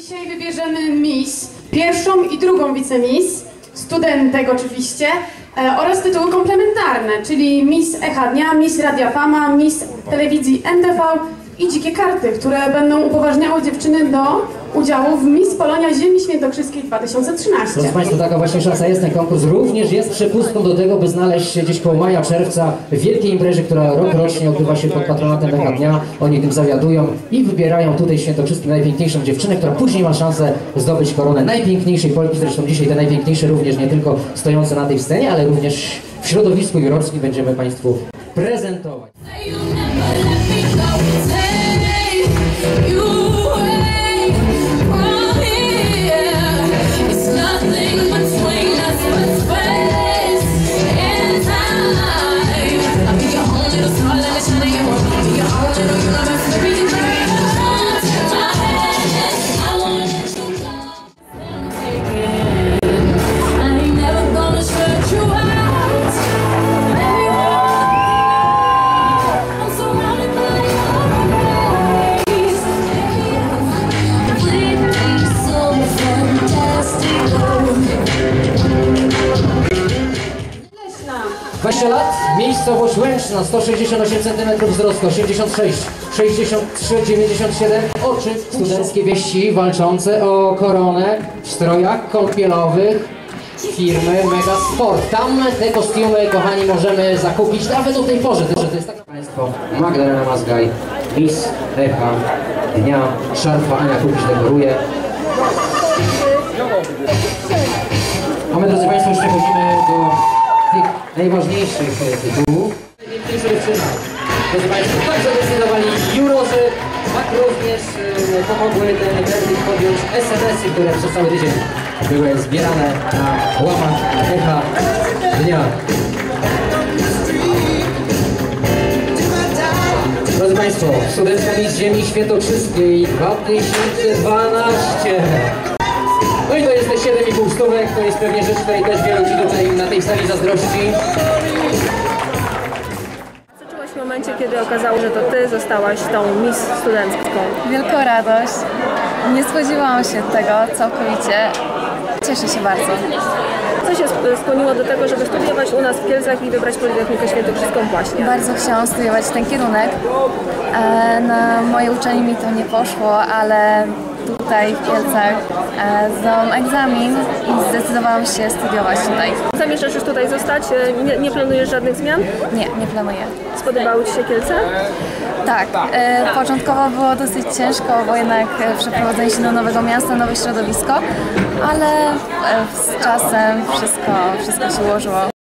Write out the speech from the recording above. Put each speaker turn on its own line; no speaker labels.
Dzisiaj wybierzemy Miss, pierwszą i drugą wicemiss, studentek oczywiście, e, oraz tytuły komplementarne, czyli Miss Echa Dnia, Miss Radia Fama, Miss Telewizji NTV i Dzikie Karty, które będą upoważniały dziewczyny do udziału w Miss Polonia Ziemi Świętokrzyskiej 2013.
Proszę Państwa, taka właśnie szansa jest. Ten konkurs również jest przepustką do tego, by znaleźć się gdzieś koło maja, czerwca w wielkiej imprezie, która rok rocznie odbywa się pod patronatem Echa Dnia. Oni tym zawiadują i wybierają tutaj Świętokrzyskim najpiękniejszą dziewczynę, która później ma szansę zdobyć koronę najpiękniejszej Polki. Zresztą dzisiaj te najpiękniejsze również nie tylko stojące na tej scenie, ale również w środowisku jurorskim będziemy Państwu prezentować. 20 lat, miejscowość Łęczna, 168 cm wzrostu, 86, 63, 97, oczy studenckie wieści walczące o koronę w strojach kąpielowych firmy Mega Sport. Tam te kostiumy, kochani, możemy zakupić nawet o tej porze. To jest tak Państwo, Magdalena Mazgaj, Miss Echa Dnia, szarfa Ania Kupisz dekoruje. Najważniejszych tytułów. Najpiękniejsza dziewczyna. Drodzy Państwo, tak zadecydowali jurorzy, tak również e, pomogły ten verdikt podjąć SMS-y, które przez cały tydzień były zbierane na łamach echa dnia. Drodzy Państwo, studentka Miss Ziemi Świętokrzyskiej 2012. No i to jest te 7,5 stówek, to jest pewnie rzecz, której też wielu Ci tutaj na tej sali zazdrości.
W momencie, kiedy okazało, że to ty zostałaś tą Miss Studencką?
Wielką radość. Nie spodziewałam się tego całkowicie. Cieszę się bardzo.
Co się skłoniło do tego, żeby studiować u nas w Kielcach i wybrać Politechnikę Świętokrzyską właśnie?
Bardzo chciałam studiować ten kierunek. E, Na moje uczenie mi to nie poszło, ale tutaj w Kielcach e, zdałam egzamin i zdecydowałam się studiować tutaj.
Zamierzasz już tutaj zostać? E, Nie, nie planujesz żadnych zmian?
Nie, nie planuję.
Spodobały Ci się Kielce?
Tak, e, początkowo było dosyć ciężko, bo jednak przeprowadzenie się do nowego miasta, nowe środowisko, ale z czasem wszystko, wszystko się ułożyło.